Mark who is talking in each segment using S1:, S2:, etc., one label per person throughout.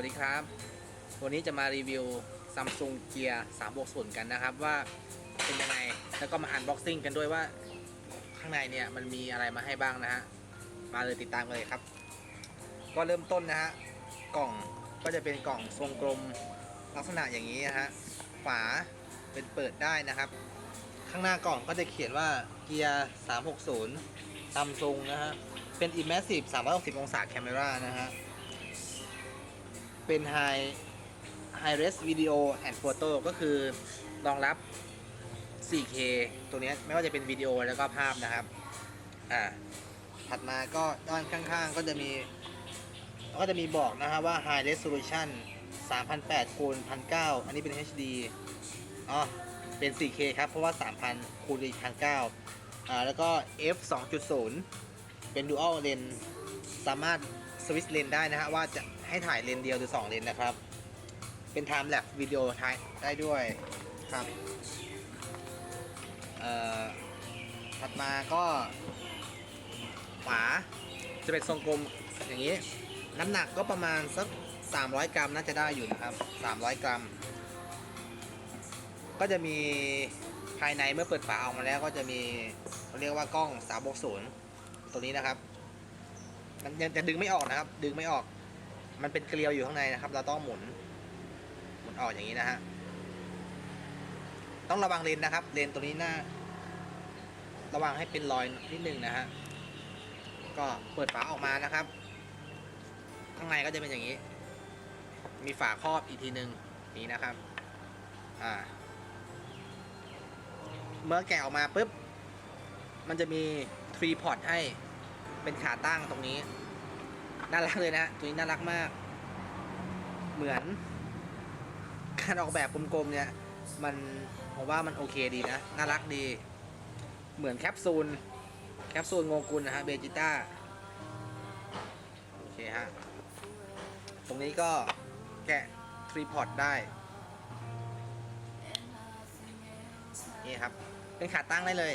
S1: วัสดีครับ วันนี้จะมารีวิว Samsung Gear 360กันนะครับ ว่าเป็นยังไง แล้วก็มาอันบ็อกซิ่งกันด้วยว่าข้างในเนี่ยมันมีอะไรมาให้บ้างนะฮะ มาเลยติดตามกันเลยครับ ก็เริ่มต้นนะฮะ กล่องก็จะเป็นกล่องทรงกลมลักษณะอย่างนี้นะฮะ ฝาเป็นเปิดได้นะครับ ข้างหน้ากล่องก็จะเขียนว่า Gear 360 Samsung นะฮะ เป็น Immersive 360 องศา Camera นะฮะ เป็น High High Res Video and Photo ก็คือรองรับ 4K ตัวนี้ไม่ว่าจะเป็นวิดีโอแล้วก็ภาพนะครับ อ่า ถัดมาก็ด้านข้างๆ ก็จะมี ก็จะมีบอกนะฮะว่า High Resolution 3008คูณ1009อันนี้เป็น HD อ๋อ เป็น 4K ครับ เพราะว่า 3000คูณอีก1009อ่า แล้วก็ f 2.0 เป็น Dual Lens สามารถ สวิตช์เลนได้นะฮะว่าจะให้ถ่ายเลนเดียวหรือ 2 เลนนะครับ เป็น Time Lapse วิดีโอถ่ายได้ด้วยครับเอ่อถัดมาก็ฝาจะเป็นทรงกลมอย่างนี้ น้ำหนักก็ประมาณสัก 300 กรัมน่าจะได้อยู่นะครับ 300 กรัม ก็จะมีภายในเมื่อเปิดฝาออกมาแล้วก็จะมีเขาเรียกว่ากล้อง360ตัวนี้นะครับ มันยังจะดึงไม่ออกนะครับ ดึงไม่ออก มันเป็นเกลียวอยู่ข้างในนะครับ เราต้องหมุน หมุนออกอย่างนี้นะฮะ ต้องระวังเลนนะครับ เลนตัวนี้หน้า ระวังให้เป็นรอยนิดนึงนะฮะ ก็เปิดฝาออกมานะครับ ข้างในก็จะเป็นอย่างนี้ มีฝาครอบอีกทีหนึ่งนี้นะครับ อ่า เมื่อแกะออกมาปุ๊บ มันจะมีทรีพอร์ตให้ เป็นขาตั้งตรงนี้ น่ารักเลยนะตัวนี้น่ารักมาก เหมือน การออกแบบกลมๆเนี่ย มันผมว่ามันโอเคดีนะ น่ารักดี เหมือนแคปซูล แคปซูลโงกุลนะฮะเบจิต้า โอเคฮะ ตรงนี้ก็แกะทรีพอร์ตได้ นี่ครับ เป็นขาตั้งได้เลย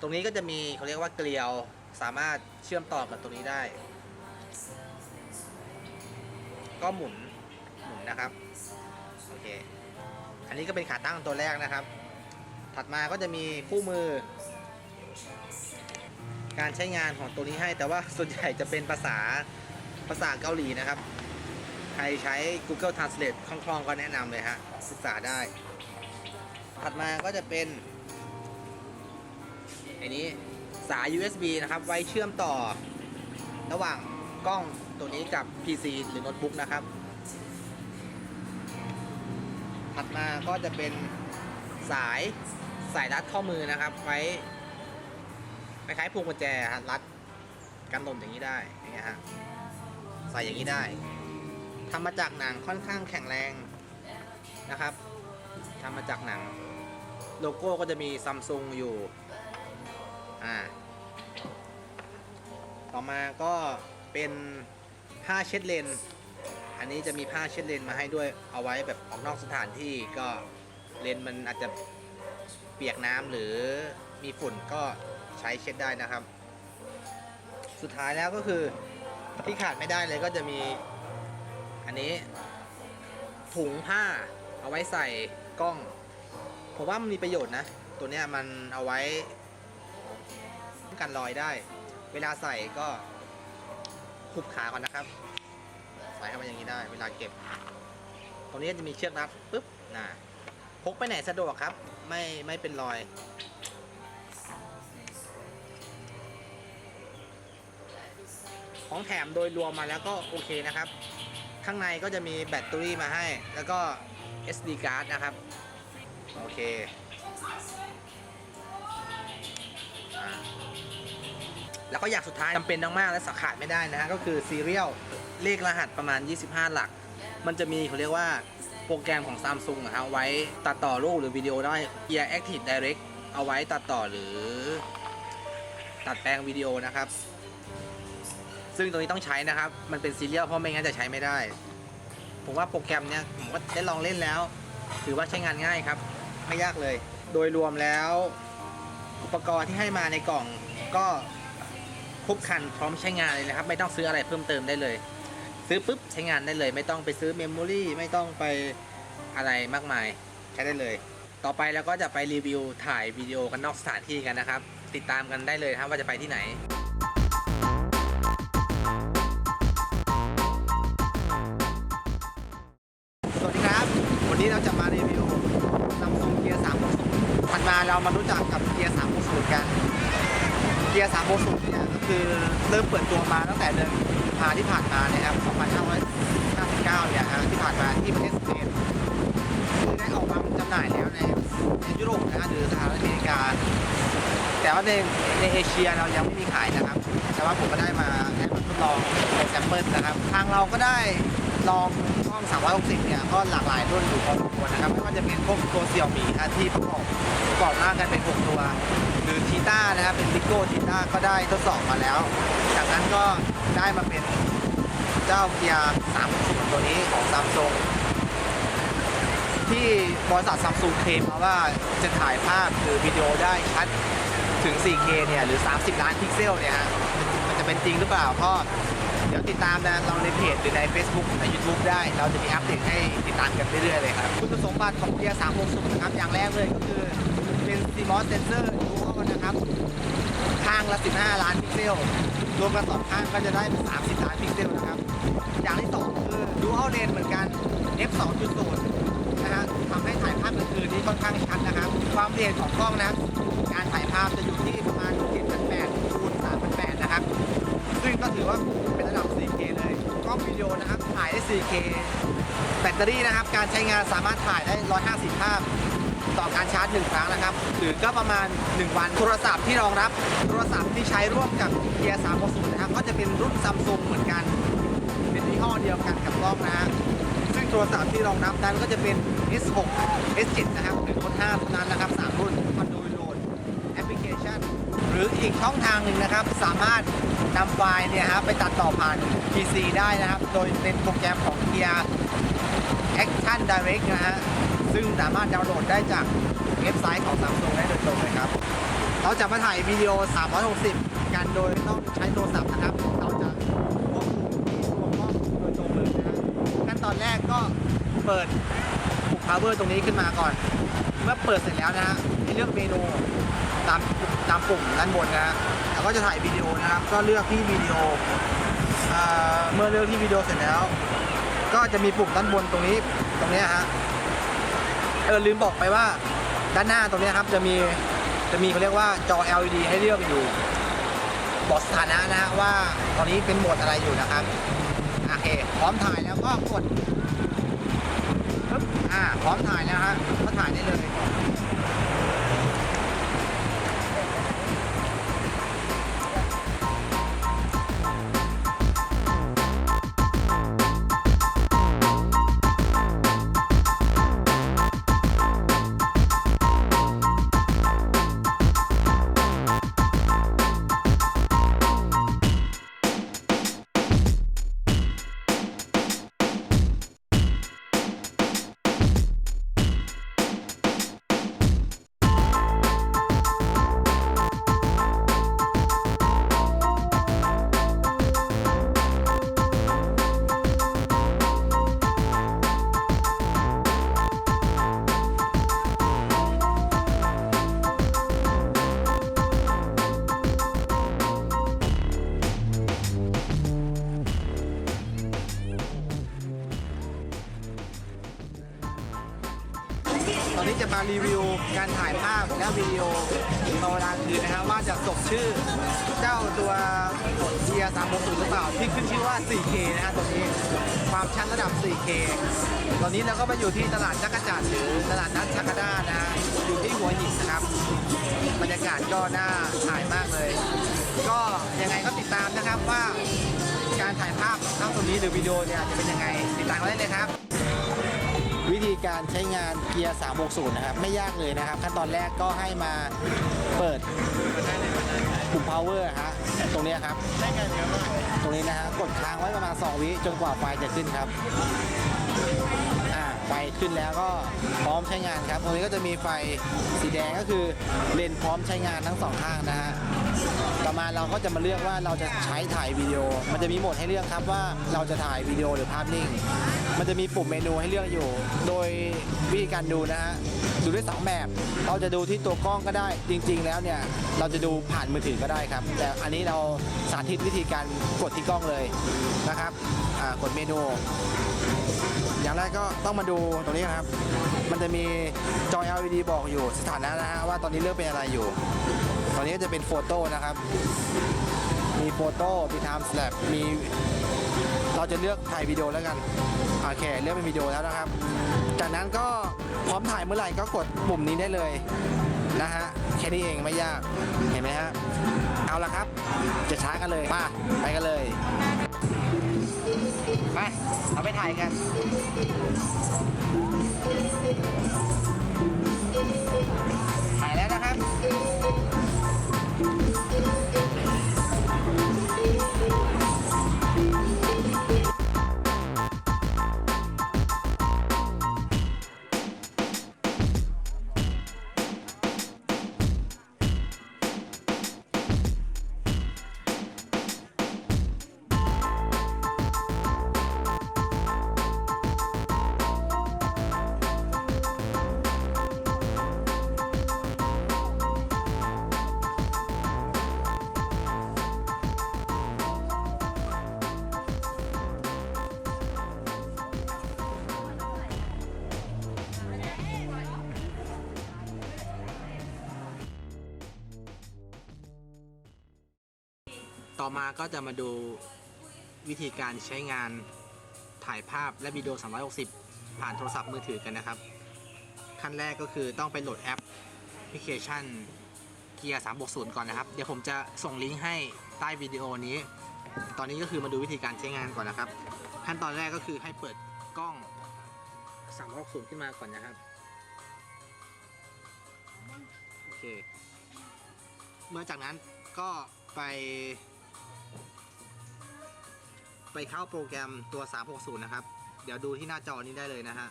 S1: ตรงนี้ก็จะมีเขาเรียกว่าเกลียว สามารถเชื่อมต่อกับตรงนี้ได้ ก็หมุนหมุนนะครับโอเคอันนี้ก็เป็นขาตั้งตัวแรกนะครับ ถัดมาก็จะมีคู่มือ การใช้งานของตัวนี้ให้ แต่ว่าส่วนใหญ่จะเป็นภาษาภาษาเกาหลีนะครับ ใครใช้ Google Translate คล่องๆก็แนะนำเลยฮะศึกษาได้ ถัดมาก็จะเป็นไอ้นี้ สาย USB นะครับ ไว้เชื่อมต่อ ระหว่างกล้องตัวนี้กับ PC หรือโน้ตบุ๊กนะครับ ถัดมาก็จะเป็นสายสายรัดข้อมือนะครับ ไว้คล้ายๆพวงกุญแจรัดกันล่นอย่างนี้ได้อย่างเงี้ยฮะใส่อย่างนี้ได้ทำมาจากหนังค่อนข้างแข็งแรงนะครับทำมาจากหนัง โลโก้ก็จะมีซัมซุงอยู่ อ่า ต่อมาก็เป็นผ้าเช็ดเลน อันนี้จะมีผ้าเช็ดเลนมาให้ด้วยเอาไว้แบบออกนอกสถานที่ก็เลนมันอาจจะเปียกน้ำหรือมีฝุ่นก็ใช้เช็ดได้นะครับ สุดท้ายแล้วก็คือที่ขาดไม่ได้เลยก็จะมีอันนี้ ถุงผ้าเอาไว้ใส่กล้องผมว่ามันมีประโยชน์นะ ตัวเนี้ยมันเอาไว้ กันรอยได้ เวลาใส่ก็คุบขาก่อนนะครับ ใส่เข้ามาอย่างนี้ได้ เวลาเก็บ ตรงนี้จะมีเชือกรัดปุ๊บนะพกไปไหนสะดวกครับ ไม่ไม่เป็นรอยของแถมโดยรวมมาแล้วก็โอเคนะครับ ข้างในก็จะมีแบตเตอรี่มาให้ แล้วก็ SD card นะครับ โอเค แล้วก็อย่างสุดท้ายจำเป็นมากๆและสาขาดไม่ได้นะฮะก็คือซีเรียลเลขรหัสประมาณ 25 หลัก มันจะมีเขาเรียกว่าโปรแกรมของ Samsung นะฮะไว้ตัดต่อรูปหรือวิดีโอได้ Gear Active Direct เอาไว้ตัดต่อหรือ ตัดแปลงวิดีโอนะครับ ซึ่งตัวนี้ต้องใช้นะครับ มันเป็นซีเรียลเพราะไม่งั้นจะใช้ไม่ได้ ผมว่าโปรแกรมเนี้ยผมก็ได้ลองเล่นแล้ว ถือว่าใช้งานง่ายครับ ไม่ยากเลย โดยรวมแล้ว อุปกรณ์ที่ให้มาในกล่องก็ ครบคันพร้อมใช้งานเลยนะครับ ไม่ต้องซื้ออะไรเพิ่มเติมได้เลย ซื้อปุ๊บใช้งานได้เลย ไม่ต้องไปซื้อเมมโมรี่ไม่ต้องไปอะไรมากมายใช้ได้เลย ต่อไปเราก็จะไปรีวิวถ่ายวิดีโอกันนอกสถานที่กันนะครับ ติดตามกันได้เลยครับว่าจะไปที่ไหน แต่ว่าในในเอเชียเรายังไม่มีขายนะครับ แต่ว่าผมก็ได้มาได้มาทดลองเป็นแซมเปิลนะครับ ทางเราก็ได้ลองกล้อง 360 เนี่ย ก็หลากหลายรุ่นอยู่พอสมควรนะครับ ไม่ว่าจะเป็นพวกตัวเสี่ยวมีที่ประกอบประกอบหน้ากันเป็น 6 ตัว หรือทีต้านะครับ เป็นลิโก้ทีต้าก็ได้ทดสอบมาแล้ว จากนั้นก็ได้มาเป็นเจ้าเกียร์ 360 ตัวนี้ของซัมซุงที่บริษัทซัมซุงเคลมมาว่าจะถ่ายภาพหรือวิดีโอได้ชัด ถึง 4K เนี่ยหรือ 30 ล้านพิกเซลเนี่ยฮะมันจะเป็นจริงหรือเปล่าก็เดี๋ยวติดตามนะเราในเพจหรือใน Facebook ใน YouTube ได้ เราจะมีอัปเดตให้ติดตามกันเรื่อยๆเลยครับคุณสมบัติของเกียร์360นะครับอย่างแรกเลยก็คือเป็น CMOS sensor dual นะครับ ข้างละ 15 ล้านพิกเซลรวมกันสองข้างก็จะได้ 30 ล้านพิกเซลนะครับ อย่างที่สองคือ dual lens เหมือนกัน f 2.0นะฮะทำให้ถ่ายภาพกลางคืนนี้ค่อนข้างชัดนะครับ ความละเอียดของกล้องนะ การถ่ายภาพจะอยู่ที่ประมาณ7,800คูณ3,800นะครับ ซึ่งก็ถือว่าเป็นระดับ 4K เลยกล้องวิดีโอนะครับถ่ายได้ 4K แบตเตอรี่นะครับ การใช้งานสามารถถ่ายได้ 150 ภาพ ต่อการชาร์จ 1 ครั้งนะครับ หรือก็ประมาณ 1 วันโทรศัพท์ที่รองรับ โทรศัพท์ที่ใช้ร่วมกับเกียร์360นะครับ ก็จะเป็นรุ่นซัมซุงเหมือนกัน เป็นยี่ห้อเดียวกันกับกล้องนะฮะซึ่งโทรศัพท์ที่รองรับนั้นก็จะเป็น S6 S7 นะครับหรือคน5เท่านั้นนะครับ 3 รุ่นคอนโด อีกช่องทางหนึ่งนะครับ สามารถนำไฟล์เนี่ยครับไปตัดต่อผ่าน PC ได้นะครับ โดยเป็นโปรแกรมของ Gear Action Direct นะฮะซึ่งสามารถดาวน์โหลดได้จากเว็บไซต์ของ Samsung ได้โดยตรงเลยครับ เราจะมาถ่ายวิดีโอ 360 กันโดยต้องใช้โทรศัพท์นะครับ เราจะควบคุมที่ตัวกล้องโดยตรงเลยนะฮะขั้นตอนแรกก็เปิดปุ่ม power ตรงนี้ขึ้นมาก่อน เมื่อเปิดเสร็จแล้วนะฮะให้เลือกเมนู ตามตามปุ่มด้านบนนะฮะแล้วก็จะถ่ายวิดีโอนะครับ ก็เลือกที่วิดีโอเมื่อเลือกที่วิดีโอเสร็จแล้ว ก็จะมีปุ่มด้านบนตรงนี้ตรงนี้ฮะเออลืมบอกไปว่าด้านหน้าตรงนี้ครับจะมีจะมีเขาเรียกว่าจอ LED ให้เลือกอยู่ บอกสถานะนะฮะว่าตอนนี้เป็นโหมดอะไรอยู่นะครับโอเคพร้อมถ่ายแล้วก็กดอ่าพร้อมถ่ายแล้วฮะก็ถ่ายได้เลย ตอนนี้จะมารีวิวการถ่ายภาพและวิดีโอตอนเวลาคืนนะครับว่าจะสมชื่อ เจ้าตัวเกียร์360หรือเปล่าที่ขึ้นชื่อว่า 4K นะฮะตัวนี้ความชัดระดับ 4K ตอนนี้เราก็มาอยู่ที่ตลาดจักรจันทร์หรือตลาดนัดชักด้านะฮะอยู่ที่หัวหินนะครับ บรรยากาศก็น่าถ่ายมากเลย ก็ยังไงก็ติดตามนะครับว่าการถ่ายภาพทั้งตรงนี้หรือวิดีโอเนี่ยจะเป็นยังไงติดตามกันได้เลยครับ การใช้งานเกียร์360นะครับ ไม่ยากเลยนะครับ ขั้นตอนแรกก็ให้มาเปิดปุ่ม power ฮะตรงนี้ครับ ตรงนี้นะฮะกดค้างไว้ประมาณ 2 วิจนกว่าไฟจะขึ้นครับอ่าไฟขึ้นแล้วก็พร้อมใช้งานครับ ตรงนี้ก็จะมีไฟสีแดงก็คือเลนพร้อมใช้งานทั้งสองข้างนะฮะ ต่อมาณเราก็จะมาเลือกว่าเราจะใช้ถ่ายวิดีโอ มันจะมีโหมดให้เลือกครับว่าเราจะถ่ายวิดีโอหรือภาพนิ่ง มันจะมีปุ่มเมนูให้เลือกอยู่ โดยวิธีการดูนะฮะดูได้สองแบบ เราจะดูที่ตัวกล้องก็ได้ จริง ๆ แล้วเนี่ยเราจะดูผ่านมือถือก็ได้ครับ แต่อันนี้เราสาธิตวิธีการกดที่กล้องเลยนะครับกดเมนู อย่างแรกก็ต้องมาดูตรงนี้นะครับ มันจะมีจอ LED บอกอยู่สถานะนะฮะว่าตอนนี้เลือกเป็นอะไรอยู่ตอนนี้จะเป็นโฟโต้นะครับ มีโฟโต้มีไทม์สแลปมีเราจะเลือกถ่ายวิดีโอแล้วกันโอเคเลือกเป็นวิดีโอแล้วนะครับ จากนั้นก็พร้อมถ่ายเมื่อไหร่ก็กดปุ่มนี้ได้เลยนะฮะแค่นี้เองไม่ยากเห็นไหมฮะเอาละครับ จะช้ากันเลยมาไปกันเลย มา เราไปถ่ายกันถ่ายแล้วนะครับ ต่อมาก็จะมาดูวิธีการใช้งานถ่ายภาพและวิดีโอ 360 ผ่านโทรศัพท์มือถือกันนะครับ ขั้นแรกก็คือต้องไปโหลดแอปพลิเคชันเกียร์360ก่อนนะครับ เดี๋ยวผมจะส่งลิงก์ให้ใต้วิดีโอนี้ ตอนนี้ก็คือมาดูวิธีการใช้งานก่อนนะครับ ขั้นตอนแรกก็คือให้เปิดกล้อง 360 ขึ้นมาก่อนนะครับ โอเค เมื่อจากนั้นก็ไป ไปเข้าโปรแกรมตัว 360 นะครับ เดี๋ยวดูที่หน้าจอนี้ได้เลยนะฮะ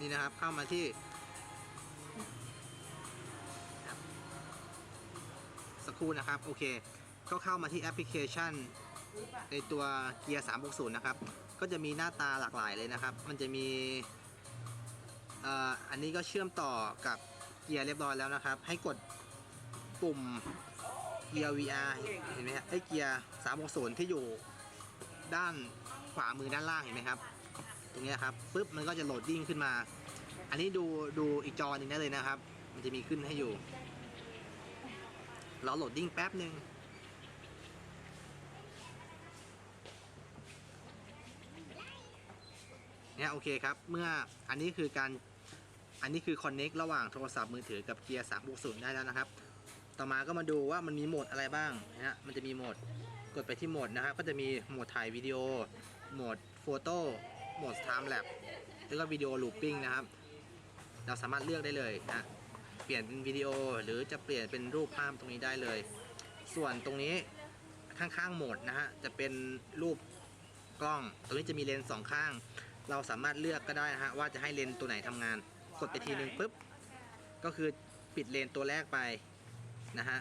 S1: นี่นะครับเข้ามาที่ สักครู่นะครับ โอเค ก็เข้ามาที่แอปพลิเคชัน ในตัวเกียร์ 360 นะครับ ก็จะมีหน้าตาหลากหลายเลยนะครับ มันจะมีอันนี้ก็เชื่อมต่อกับเกียร์เรียบร้อยแล้วนะครับ ให้กดปุ่มเกียร์ VR เห็นไหมครับไอ้เกียร์ 360 ที่อยู่ด้านขวามือด้านล่างเห็นไหมครับตรงนี้ครับปุ๊บมันก็จะโหลดดิ้งขึ้นมา อันนี้ดูดูอีกจอหนึ่งได้เลยนะครับ มันจะมีขึ้นให้อยู่ เรอโหลดดิ้งแป๊บหนึ่ง เนี่ยโอเคครับ เมื่ออันนี้คือการอันนี้คือ connect ระหว่างโทรศัพท์มือถือกับเกียร์360ได้แล้วนะครับ ต่อมาก็มาดูว่ามันมีโหมดอะไรบ้างนะฮะมันจะมีโหมดกดไปที่โหมดนะครับ ก็จะมีโหมดถ่ายวิดีโอ โหมดโฟโต้โหมด time lapse แล้วก็วิดีโอ looping นะครับ เราสามารถเลือกได้เลยนะเปลี่ยนเป็นวิดีโอหรือจะเปลี่ยนเป็นรูปภาพตรงนี้ได้เลย ส่วนตรงนี้ข้างๆโหมดนะฮะจะเป็นรูปกล้อง ตรงนี้จะมีเลนส์สองข้าง เราสามารถเลือกก็ได้นะฮะว่าจะให้เลนส์ตัวไหนทำงาน กดไปทีนึงปุ๊บก็คือปิดเลนส์ตัวแรกไปนะฮะ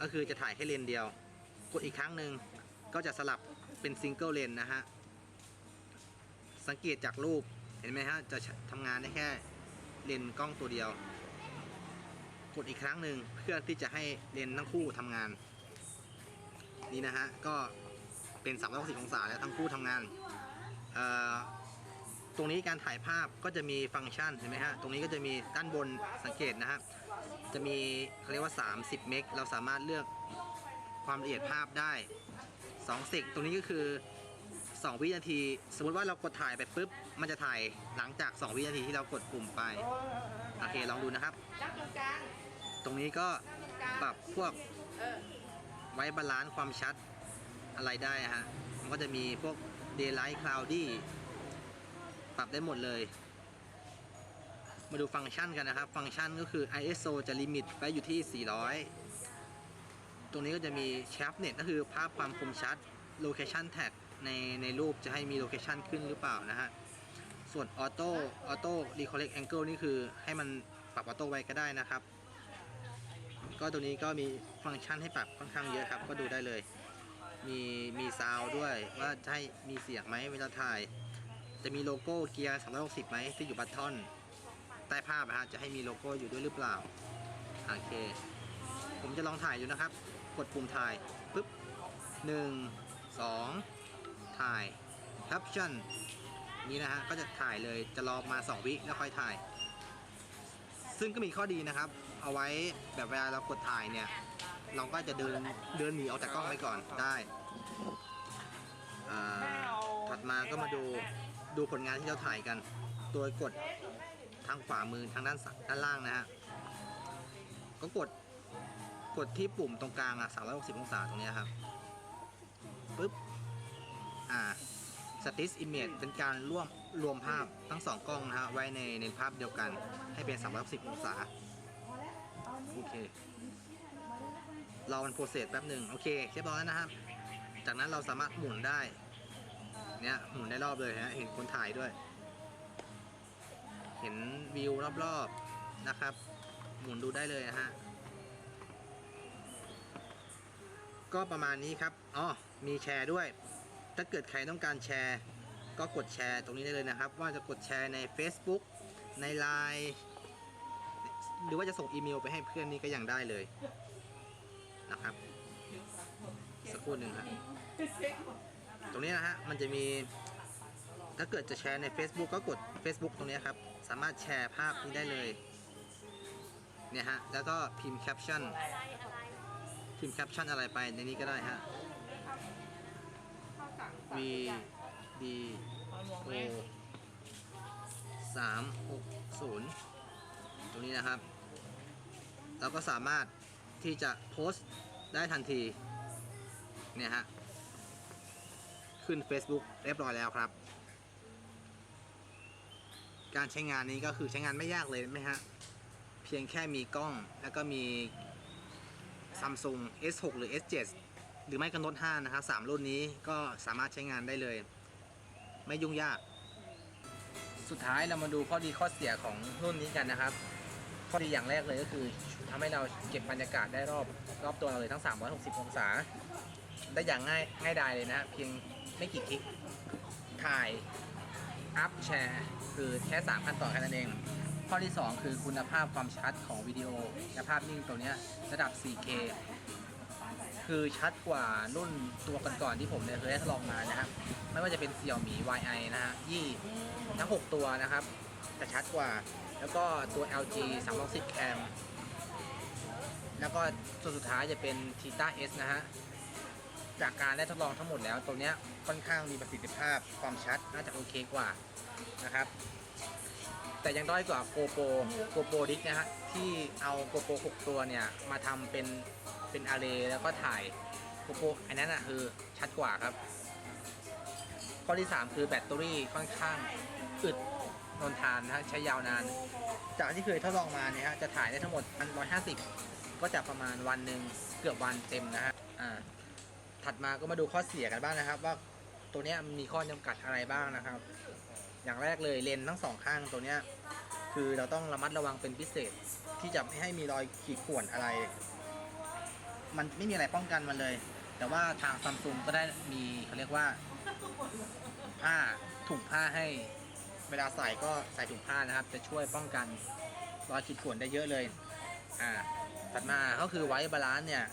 S1: ก็คือจะถ่ายแค่เลนส์เดียว กดอีกครั้งหนึ่งก็จะสลับเป็นซิงเกิลเลนนะฮะสังเกตจากรูปเห็นไหมฮะจะทำงานได้แค่เลนส์กล้องตัวเดียว กดอีกครั้งหนึ่งเพื่อที่จะให้เลนส์ทั้งคู่ทำงาน นี่นะฮะก็เป็น360องศาแล้วทั้งคู่ทำงานเอ่อ ตรงนี้การถ่ายภาพก็จะมีฟังก์ชันเห็นไหมฮะ ตรงนี้ก็จะมีด้านบนสังเกตนะฮะ จะมีเขาเรียกว่า 30 เมก เราสามารถเลือกความละเอียดภาพได้2เซกตรงนี้ก็คือ 2 วินาที สมมุติว่าเรากดถ่ายไปปุ๊บ มันจะถ่ายหลังจาก 2 วินาทีที่เรากดปุ่มไป โอเค ลองดูนะครับ
S2: ตรง
S1: นี้ก็ปรับพวกไว้บาลานซ์ความชัดอะไรได้ฮะ มันก็จะมีพวก daylight cloudy ปรับได้หมดเลย มาดูฟังก์ชันกันนะครับ ฟังก์ชันก็คือ ISO จะลิมิตไว้อยู่ที่ 400 ตรงนี้ก็จะมี sharpness ก็คือภาพความคมชัด location tag ในในรูปจะให้มี location ขึ้นหรือเปล่านะฮะ ส่วน auto auto recollect angle นี่คือให้มันปรับ auto ไว้ก็ได้นะครับ ก็ตัวนี้ก็มีฟังก์ชันให้ปรับค่อนข้างเยอะครับ ก็ดูได้เลย มีมีซาวด้วยว่าจะให้มีเสียงไหมเวลาถ่าย จะมีโลโก้เกียร์ 360 ไหมที่อยู่บัตทอน ใต้ภาพนะฮะจะให้มีโลโก้อยู่ด้วยหรือเปล่า โอเค ผมจะลองถ่ายอยู่นะครับ กดปุ่มถ่ายปุ๊บหนึ่งสองถ่าย caption นี้นะฮะ ก็จะถ่ายเลยจะรอมา 2 วิแล้วค่อยถ่าย ซึ่งก็มีข้อดีนะครับ เอาไว้แบบเวลาเรากดถ่ายเนี่ย เราก็จะเดินเดินหนีออกจากกล้องไปก่อนได้ถัดมาก็มาดู ดูผลงานที่เราถ่ายกัน โดยกดทางขวามือทางด้านซ้ายด้านล่างนะฮะก็กดกดที่ปุ่มตรงกลางอะ360 องศาตรงนี้ครับปึ๊บอ่า Static Image เป็นการร่วมรวมภาพทั้งสองกล้องนะฮะไว้ในในภาพเดียวกันให้เป็น 360 องศาโอเค เรอมันโปรเซสแป๊บหนึ่งโอเคเรียบร้อยแล้วนะครับ จากนั้นเราสามารถหมุนได้ เนี่ยหมุนได้รอบเลยฮะเห็นคนถ่ายด้วย เห็นวิวรอบๆนะครับ หมุนดูได้เลยฮะก็ประมาณนี้ครับอ๋อมีแชร์ด้วย ถ้าเกิดใครต้องการแชร์ ก็กดแชร์ตรงนี้ได้เลยนะครับ ว่าจะกดแชร์ใน Facebook ใน Line หรือว่าจะส่งอีเมลไปให้เพื่อนนี่ก็ยังได้เลยนะครับ สักครู่หนึ่งครับ ตรงนี้นะฮะมันจะมีถ้าเกิดจะแชร์ใน Facebook ก็กด Facebook ตรงนี้ครับ สามารถแชร์ภาพนี้ได้เลยเนี่ยฮะแล้วก็พิมพ์แคปชั่นพิมพ์แคปชั่นอะไรไปในนี้ก็ได้ฮะ V D O สามหกศูนย์ตรงนี้นะครับ เราก็สามารถที่จะโพสต์ได้ทันทีเนี่ยฮะ ขึ้น Facebook เรียบร้อยแล้วครับ การใช้งานนี้ก็คือใช้งานไม่ยากเลยไหมฮะ เพียงแค่มีกล้องแล้วก็มี Samsung S6 หรือ S7 หรือไม่ก็ Note 5นะครับ3รุ่นนี้ก็สามารถใช้งานได้เลย ไม่ยุ่งยาก สุดท้ายเรามาดูข้อดีข้อเสียของรุ่นนี้กันนะครับ ข้อดีอย่างแรกเลยก็คือทำให้เราเก็บบรรยากาศได้รอบรอบตัวเราเลยทั้ง 360 องศา ได้อย่างง่ายง่ายดายเลยนะฮะเพียง ไม่กี่คลิกถ่าย อัพแชร์ คือแค่3ขั้นตอนแค่นั้นเอง ข้อที่ 2 คือคุณภาพความชัดของวิดีโอและภาพนิ่งตัวนี้ระดับ 4K คือชัดกว่ารุ่นตัวก่อนๆที่ผมเนี่ยเคยได้ทดลองมานะครับ ไม่ว่าจะเป็น Xiaomi YI นะฮะยี่ทั้ง 6 ตัวนะครับจะชัดกว่า แล้วก็ตัว LG 310 Cam แล้วก็ตัวสุดท้ายจะเป็น Theta S นะฮะ จากการได้ทดลองทั้งหมดแล้วตัวเนี้ย ค่อนข้างมีประสิทธิภาพความชัดน่าจะโอเคกว่านะครับ แต่ยังด้อยกว่า GoPro GoPro d i c นะฮะที่เอา GoPro 6 ตัวเนี่ย มาทำเป็นเป็นอาร์เรแล้วก็ถ่าย GoPro อันนั้นอะคือชัดกว่าครับ ข้อที่ 3 คือแบตเตอรี่ค่อนข้างอึดทนทานนะฮะใช้ยาวนาน จากที่เคยทดลองมาเนี่ยฮะจะถ่ายได้ทั้งหมด 150 ก็จะประมาณวันหนึ่งเกือบวันเต็มนะฮะอ่าถัดมาก็มาดูข้อเสียกันบ้างนะครับว่า ตัวเนี้ยมีข้อจำกัดอะไรบ้างนะครับ อย่างแรกเลยเลนทั้งสองข้างตัวเนี้ยคือเราต้องระมัดระวังเป็นพิเศษที่จะไม่ให้มีรอยขีดข่วนอะไร มันไม่มีอะไรป้องกันมันเลย แต่ว่าทางซัมซุงก็ได้มีเขาเรียกว่าผ้าถุงผ้าให้ เวลาใส่ก็ใส่ถุงผ้านะครับ จะช่วยป้องกันรอยขีดข่วนได้เยอะเลย อ่าถัดมาก็คือไว้บาลานซ์เนี่ย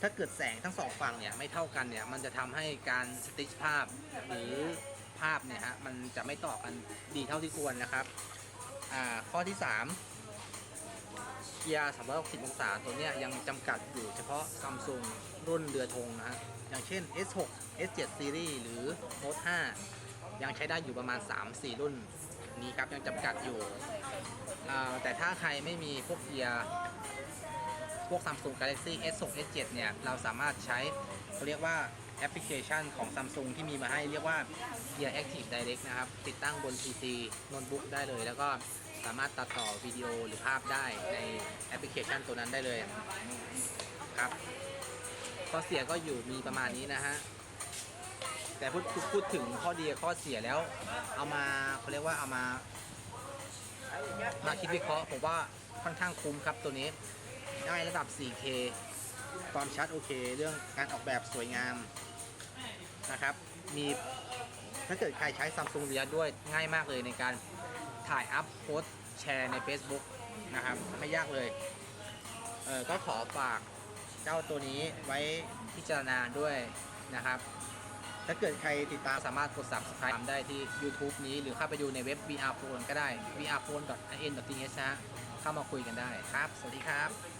S1: ถ้าเกิดแสงทั้งสองฝั่งเนี่ยไม่เท่ากันเนี่ยมันจะทำให้การสติชภาพหรือภาพเนี่ยฮะมันจะไม่ต่อกันดีเท่าที่ควรนะครับอ่าข้อที่ 3เกียร์360องศาตัวเนี้ยยังจำกัดอยู่เฉพาะซัมซุงรุ่นเรือธงนะฮะอย่างเช่น S6 S7 Series หรือ Note 5 ยังใช้ได้อยู่ประมาณ 3-4 รุ่นนี้ครับยังจำกัดอยู่ แต่ถ้าใครไม่มีพวกเกียร์ พวก Samsung Galaxy S6 S7 เนี่ย เราสามารถใช้เขาเรียกว่าแอปพลิเคชันของ Samsung ที่มีมาให้เรียกว่า Gear Active Direct นะครับ ติดตั้งบน PC โน้ตบุ๊กได้เลย แล้วก็สามารถตัดต่อวิดีโอหรือภาพได้ในแอปพลิเคชันตัวนั้นได้เลยครับข้อเสียก็อยู่มีประมาณนี้นะฮะแต่พูดพูดถึงข้อดีข้อเสียแล้ว เอามาเขาเรียกว่าเอามามาคิดวิเคราะห์ผมว่าค่อนข้างคุ้มครับตัวนี้ ได้ระดับ 4K ความชัดโอเค เรื่องการออกแบบสวยงามนะครับ มีถ้าเกิดใครใช้ Samsung r e a ด้วยง่ายมากเลยในการถ่ายอัพโพสแชร์ใน Facebook นะครับ ไม่ยากเลย เออก็ขอฝากเจ้าตัวนี้ไว้พิจารณาด้วยนะครับ ถ้าเกิดใครติดตามสามารถกด subscribe ได้ที่ YouTube นี้หรือเข้าไปดูในเว็บ vrphone ก็ได้ vrphone.in.th นะเข้ามาคุยกันได้ครับ สวัสดีครับ